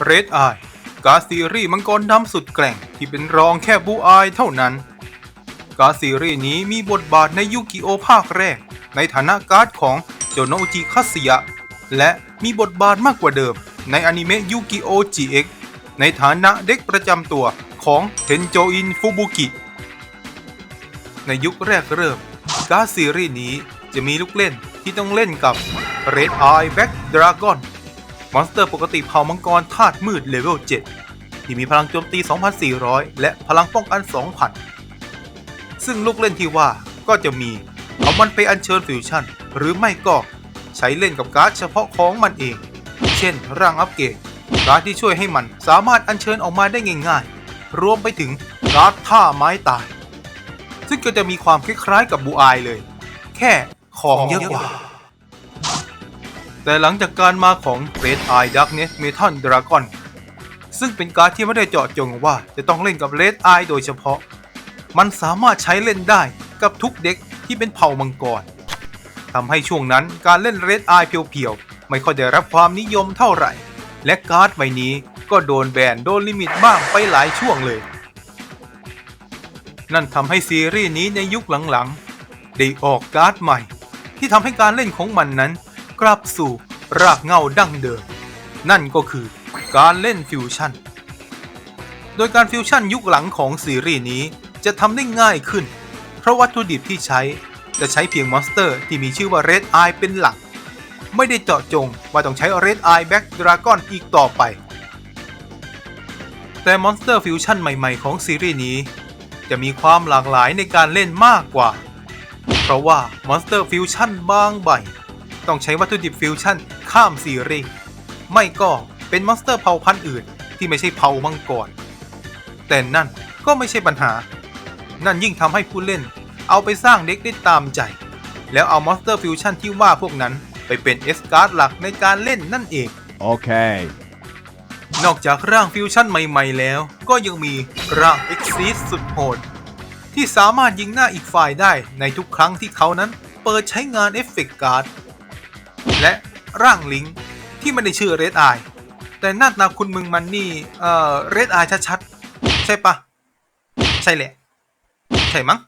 เรดไอการซีรีส์มังกรดำสุดแกร่งที่เป็นรองแค่บูอายเท่านั้น การซีรีส์นี้มีบทบาทในยูกิโอภาคแรก ในฐานะการ์ดของโจโนจิคัสยะ และมีบทบาทมากกว่าเดิม ในอนิเมะยูกิโอ GX ในฐานะเด็กประจำตัวของเทนโจอินฟุบุกิ ในยุคแรกเริ่ม การ์ดซีรีส์นี้จะมีลูกเล่นที่ต้องเล่นกับ Red Eye Back Dragon มอนสเตอร์ปกติเผ่ามังกรธาตุมืดเลเวล 7 ที่มีพลังโจมตี 2,400 และพลังป้องกัน 2,000 ซึ่งลูกเล่นที่ว่าก็จะมี เอามันไปอัญเชิญฟิวชั่น หรือไม่ก็ใช้เล่นกับการ์ดเฉพาะของมันเอง เช่น ร่างอัปเกรดการ์ดที่ช่วยให้มันสามารถอัญเชิญออกมาได้ง่ายๆ รวมไปถึงการ์ดท่าไม้ตาย ซึ่งก็จะมีความคล้ายๆกับบูอายเลย แค่ของเยอะกว่า แต่หลังจากการมาของ Red Eye Darkness Metal Dragon ซึ่งเป็นการ์ดที่ไม่ได้เจาะจงว่าจะต้องเล่นกับ Red Eye โดยเฉพาะ มันสามารถใช้เล่นได้กับทุกเด็กที่เป็นเผ่ามังกรทำให้ช่วงนั้นการเล่น Red Eye เพียวๆ ไม่ค่อยได้รับความนิยมเท่าไหร่ และการ์ดใบนี้ก็โดนแบนโดนลิมิตบ้างไปหลายช่วงเลย นั่นทำให้ซีรีส์นี้ในยุคหลังๆ ได้ออกการ์ดใหม่ ที่ทำให้การเล่นของมันนั้น กลับสู่รากเหง้าดั้งเดิม นั่นก็คือการเล่นฟิวชั่น โดยการฟิวชั่นยุคหลังของซีรีส์นี้จะทำได้ง่ายขึ้น เพราะวัตถุดิบที่ใช้จะใช้เพียงมอนสเตอร์ที่มีชื่อว่า Red Eye เป็นหลัก ไม่ได้เจาะจงว่าต้องใช้ Red Eye Back Dragon อีกต่อไป แต่มอนสเตอร์ฟิวชั่นใหม่ๆของซีรีส์นี้ จะมีความหลากหลายในการเล่นมากกว่า เพราะว่า Monster Fusion บางใบ ต้องใช้วัตถุดิบฟิวชั่นข้ามซีรีส์ไม่ก็เป็นมอนสเตอร์เผ่าพันธุ์อื่น ที่ไม่ใช่เผ่ามังกรแต่นั่นก็ไม่ใช่ปัญหา นั่นยิ่งทำให้ผู้เล่น เอาไปสร้างเด็กได้ตามใจ แล้วเอามอนสเตอร์ฟิวชั่นที่ว่าพวกนั้นไปเป็นเอสการ์ดหลักในการเล่นนั่นเอง Okay. นอกจากร่างฟิวชั่นใหม่ๆแล้ว ก็ยังมีร่าง e x i s สุดโหด ที่สามารถยิงหน้าอีกฝ่ายได้ในทุกครั้งที่เขานั้นเปิดใช้งานเอฟเฟกต์การ์ด และร่างลิงที่ไม่ได้ชื่อเรดไอแต่หน้าตาคุณมึงมันนี่ เอ่อ เรดไอชัดๆ ใช่ปะ ใช่แหละ ใช่มั้ง